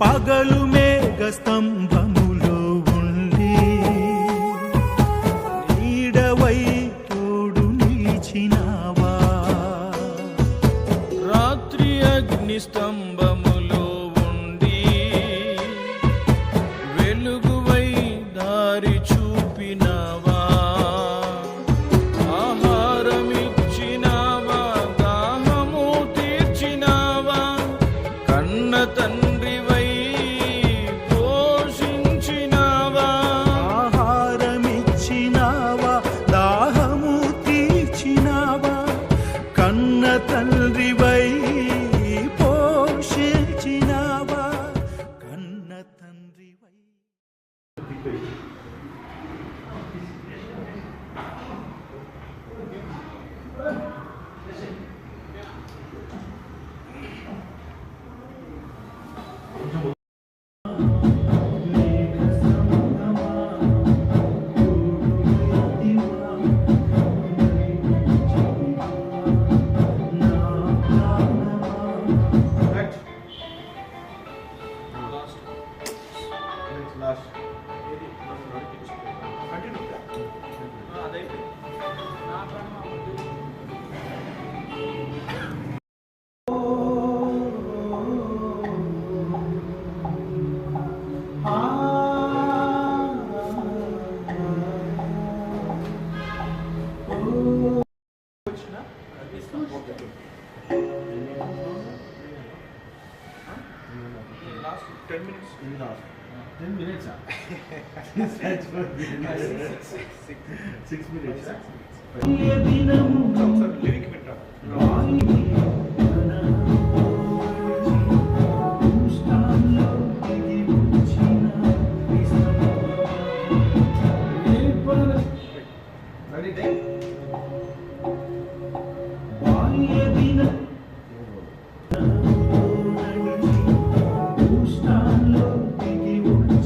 పగలు మేఘ స్తంభములో ఉండి నీడవై తోడు నిలిచినావా? రాత్రి అగ్ని స్తంభములో ఉండి వెలుగువై దారి చూపినావా? కన్న లాస్ట్ ఏది కంటిన్యూ అదైపోయింది నా ప్రాణం Last 10 minutes. Last. 10 minutes, sir. That's what we did. Six minutes, sir. Come, sir, lyric bit. Stop.